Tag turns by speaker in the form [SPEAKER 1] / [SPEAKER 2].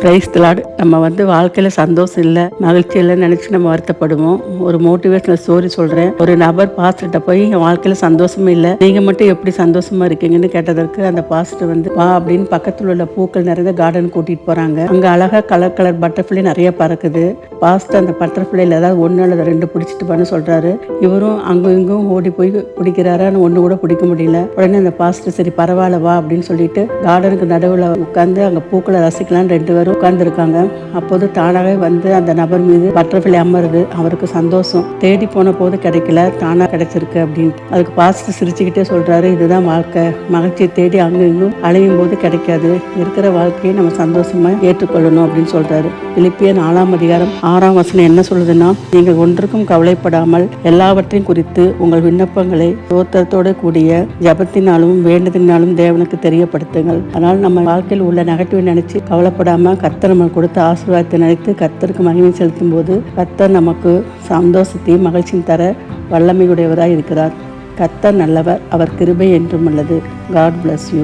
[SPEAKER 1] Price திலாடு நம்ம வந்து வாழ்க்கையில் சந்தோஷம் இல்லை மகிழ்ச்சி இல்லைன்னு நினச்சி நம்ம வருத்தப்படுவோம். ஒரு மோட்டிவேஷனல் ஸ்டோரி சொல்கிறேன் ஒரு நபர் பாஸ்டர்கிட்ட போய் என் வாழ்க்கையில் சந்தோஷமே இல்லை. நீங்கள் மட்டும் எப்படி சந்தோஷமாக இருக்கீங்கன்னு கேட்டதற்கு அந்த பாஸ்டர் வந்து வா அப்படின்னு பக்கத்தில் உள்ள பூக்கள் நிறைந்த கார்டன் கூட்டிகிட்டு போகிறாங்க அங்கே அழகாக கலர் கலர் பட்டர்ஃப்ளை நிறைய பறக்குது. பாஸ்டர் அந்த பட்டர்ஃப்ளையில் ஏதாவது ஒன்று அல்லது ரெண்டு பிடிச்சிட்டு பண்ண சொல்கிறாரு இவரும் அங்கும் இங்கும் ஓடி போய் பிடிக்கிறாரான்னு ஒன்று கூட பிடிக்க முடியல. உடனே அந்த பாஸ்டர் சரி பரவாயில்ல வா அப்படின்னு சொல்லிட்டு கார்டனுக்கு நடுவில் உட்காந்து அங்கே பூக்களை ரசிக்கலாம்னு ரெண்டு பேரும் உட்கார்ந்துருக்காங்க. அப்போது தானாகவே வந்து அந்த நபர் மீது பட்டர்ஃப்ளை அமருது. அவருக்கு சந்தோஷம். தேடி போன போது கிடைக்கல. தானாக கிடைச்சிருக்கு அப்படின்ட்டு. அதுக்கு பாஸ்டர் சிரிச்சுக்கிட்டே சொல்கிறாரு இதுதான் வாழ்க்கை. மகிழ்ச்சியை தேடி அங்கும் இங்கும் அலையும் போது கிடைக்காது. இருக்கிற வாழ்க்கையை நம்ம சந்தோஷமாக ஏற்றுக்கொள்ளணும் அப்படின்னு சொல்கிறாரு பிலிப்பிய நாலாம் அதிகாரம் ஆறாம் வசனம் என்ன சொல்லுதுன்னா நீங்கள் ஒன்றுக்கும் கவலைப்படாமல் எல்லாவற்றையும் குறித்து உங்கள் விண்ணப்பங்களை தோத்தத்தோடு கூடிய ஜபத்தினாலும் வேண்டதினாலும் தேவனுக்கு தெரியப்படுத்துங்கள். அதனால் நம்ம வாழ்க்கையில் உள்ள நெகட்டிவ் நினைச்சு கவலைப்படாம கர்த்தர் நம்ம கொடுத்த ஆசீர்வாதத்தை நினைத்து கத்தருக்கு மகிமை செலுத்தும் போது கர்த்தர் நமக்கு சந்தோஷத்தையும் மகிழ்ச்சியும் தர வல்லமையுடையவராக இருக்கிறார். கர்த்தர் நல்லவர் அவர் கிருபை என்றும் உள்ளது. God bless you